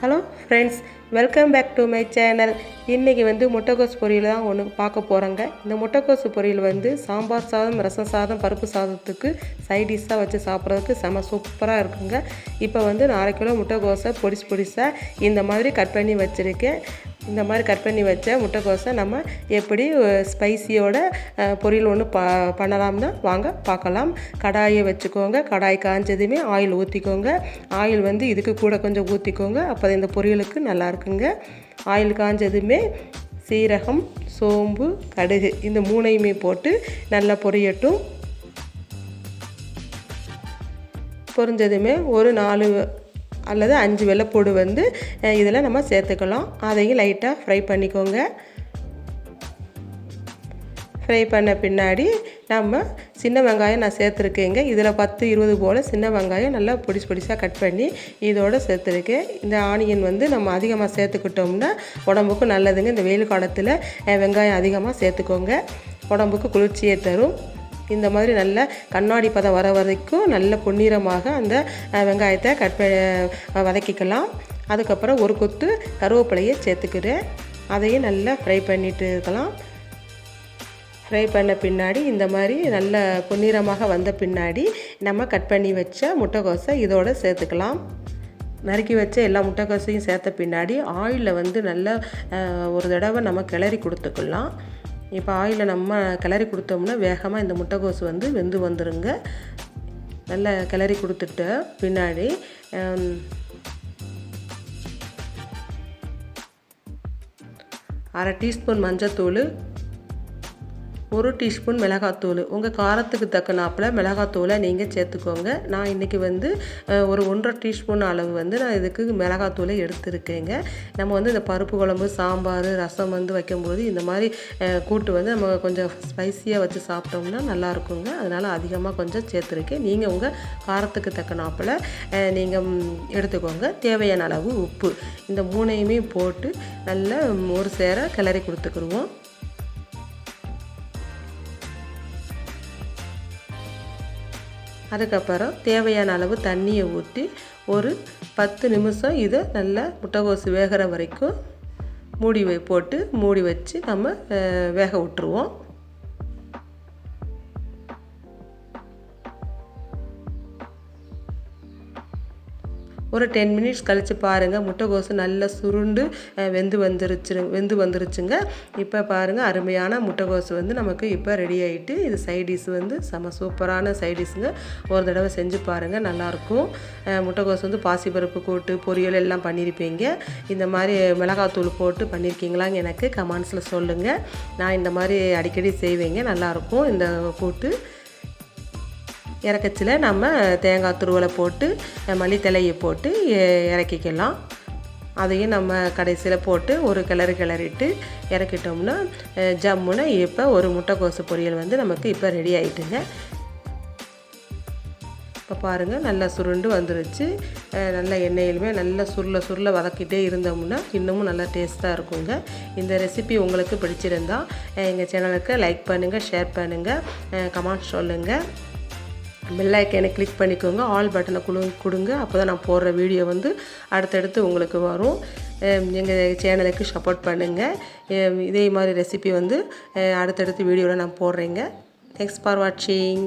Hello friends welcome back to my channel இன்றைக்கி வந்து முட்டைக்கோஸ் பொரியல் தான் ஒன்று பார்க்க போகிறோங்க இந்த முட்டைக்கோஸ் பொரியல் வந்து சாம்பார் சாதம் ரசம் சாதம் பருப்பு சாதத்துக்கு சைடிஷ்ஷாக வச்சு சாப்பிட்றதுக்கு செம சூப்பராக இருக்குங்க. இப்போ வந்து நான் அரை கிலோ முட்டைக்கோஸை பொடிசு பொடிசாக இந்த மாதிரி கட் பண்ணி வச்சுருக்கேன். இந்த மாதிரி கட் பண்ணி வச்ச முட்டைக்கோஸை நம்ம எப்படி ஸ்பைசியோட பொரியல் ஒன்று ப பண்ணலாம்னா வாங்க பார்க்கலாம். கடாயை வச்சுக்கோங்க. கடாய் காய்ஞ்சதுமே ஆயில் ஊற்றிக்கோங்க ஆயில் வந்து இதுக்கு கூட கொஞ்சம் ஊற்றிக்கோங்க அப்போ இந்த பொரியலுக்கு நல்லா இருக்குங்க. ஆயில் காஞ்சதுமே சீரகம் சோம்பு கடுகு இந்த மூணையுமே போட்டு நல்லா பொரியட்டும். பொரிஞ்சதுமே ஒரு நாலு அல்லது அஞ்சு வெள்ளைப்பூடு வந்து இதில் நம்ம சேர்த்துக்கலாம். அதையும் லைட்டாக ஃப்ரை பண்ணிக்கோங்க. ஃப்ரை பண்ண பின்னாடி நம்ம சின்ன வெங்காயம் நான் சேர்த்துருக்கேங்க. இதில் பத்து இருபது போல் சின்ன வெங்காயம் நல்லா பொடிசு பொடிசாக கட் பண்ணி இதோடு சேர்த்துருக்கேன். இந்த ஆனியன் வந்து நம்ம அதிகமாக சேர்த்துக்கிட்டோம்னா உடம்புக்கும் நல்லதுங்க. இந்த வெயில் காலத்தில் வெங்காயம் அதிகமாக சேர்த்துக்கோங்க. உடம்புக்கு குளிர்ச்சியை தரும். இந்த மாதிரி நல்ல கண்ணாடி பதம் வர வரைக்கும் நல்ல பொன்னிறமாக அந்த வெங்காயத்தை கட் வதக்கிக்கலாம். அதுக்கப்புறம் ஒரு கொத்து கருவேப்பிலையை சேர்த்துக்கிறேன். அதையும் நல்லா ஃப்ரை பண்ணிட்டு இருக்கலாம். ஃப்ரை பண்ண பின்னாடி இந்த மாதிரி நல்ல பொன்னிறமாக வந்த பின்னாடி நம்ம கட் பண்ணி வச்ச முட்டைக்கோசை இதோடு சேர்த்துக்கலாம். நறுக்கி வச்ச எல்லா முட்டைக்கோசையும் சேர்த்த பின்னாடி ஆயிலில் வந்து நல்ல ஒரு தடவை நம்ம கிளறி கொடுத்துக்கலாம். இப்போ ஆயிலில் நம்ம கிளறி கொடுத்தோம்னா வேகமாக இந்த முட்டைக்கோஸ் வந்து வெந்து வந்துடுங்க நல்லா கிளறி கொடுத்துட்டு பின்னாடி அரை டீஸ்பூன் மஞ்சத்தூள் ஒரு டீஸ்பூன் மிளகாத்தூள். உங்கள் காரத்துக்கு தக்கனாப்பில் மிளகாத்தூளை நீங்கள் சேர்த்துக்கோங்க. நான் இன்றைக்கி வந்து ஒரு ஒன்றரை டீஸ்பூன் அளவு வந்து நான் இதுக்கு மிளகாத்தூளை எடுத்துருக்கேங்க. நம்ம வந்து இந்த பருப்பு குழம்பு சாம்பார் ரசம் வந்து வைக்கும்போது இந்த மாதிரி கூட்டு வந்து நம்ம கொஞ்சம் ஸ்பைஸியாக வச்சு சாப்பிட்டோம்னா நல்லாயிருக்குங்க. அதனால் அதிகமாக கொஞ்சம் சேர்த்துருக்கேன். நீங்கள் உங்கள் காரத்துக்கு தக்கனாப்பில் நீங்கள் எடுத்துக்கோங்க. தேவையான அளவு உப்பு. இந்த மூணையுமே போட்டு நல்லா ஒரு சேர கிளறி கொடுத்துக்கிடுவோம் அதுக்கப்புறம் தேவையான அளவு தண்ணியை ஊற்றி ஒரு பத்து நிமிஷம் இதை நல்லா முட்டைகோசு வேகிற வரைக்கும் மூடி போட்டு மூடி வச்சு நம்ம வேக விட்டுருவோம். ஒரு டென் மினிட்ஸ் கழித்து பாருங்கள் முட்டைகோசு நல்லா சுருண்டு வெந்து வந்துருச்சு வெந்து வந்துருச்சுங்க. இப்போ பாருங்கள் அருமையான முட்டைகோசு வந்து நமக்கு இப்போ ரெடி ஆகிட்டு இது சைடிஷ் வந்து செம சூப்பரான சைடிஸுங்க ஒரு தடவை செஞ்சு பாருங்கள் நல்லாயிருக்கும் முட்டைகோசு வந்து பாசிப்பருப்பு கூட்டு பொரியல் எல்லாம் பண்ணியிருப்பீங்க இந்த மாதிரி மிளகாத்தூள் போட்டு பண்ணியிருக்கீங்களாங்க எனக்கு கமெண்ட்ஸில் சொல்லுங்கள் நான் இந்த மாதிரி அடிக்கடி செய்வேங்க நல்லாயிருக்கும் இந்த கூட்டு இறக்கச்சில் நம்ம தேங்காய் துருவலை போட்டு மல்லித்தலையை போட்டு இறக்கிக்கலாம். அதையும் நம்ம கடைசியில் போட்டு ஒரு கிளறு கிளறிட்டு இறக்கிட்டோம்னா ஜம்முன்னு இப்போ ஒரு முட்டைக்கோசு பொரியல் வந்து நமக்கு இப்போ ரெடி ஆகிட்டுங்க இப்போ பாருங்கள் நல்லா சுருண்டு வந்துருச்சு. நல்ல எண்ணெயிலுமே நல்லா சுருள சுருள வதக்கிட்டே இருந்தோம்னா இன்னமும் நல்லா டேஸ்ட்டாக இருக்குங்க. இந்த ரெசிபி உங்களுக்கு பிடிச்சிருந்தால் எங்கள் சேனலுக்கு லைக் பண்ணுங்கள் ஷேர் பண்ணுங்கள் கமெண்ட் சொல்லுங்கள் பெல் ஐக்கனை கிளிக் பண்ணிக்கோங்க. ஆல் பட்டனை குழு கொடுங்க. அப்போ தான் நான் போடுற வீடியோ வந்து அடுத்தடுத்து உங்களுக்கு வரும். எங்கள் சேனலுக்கு சப்போர்ட் பண்ணுங்கள் இதே மாதிரி ரெசிபி வந்து அடுத்தடுத்து வீடியோவில் நான் போடுறேங்க. தேங்க்ஸ் ஃபார் வாட்சிங்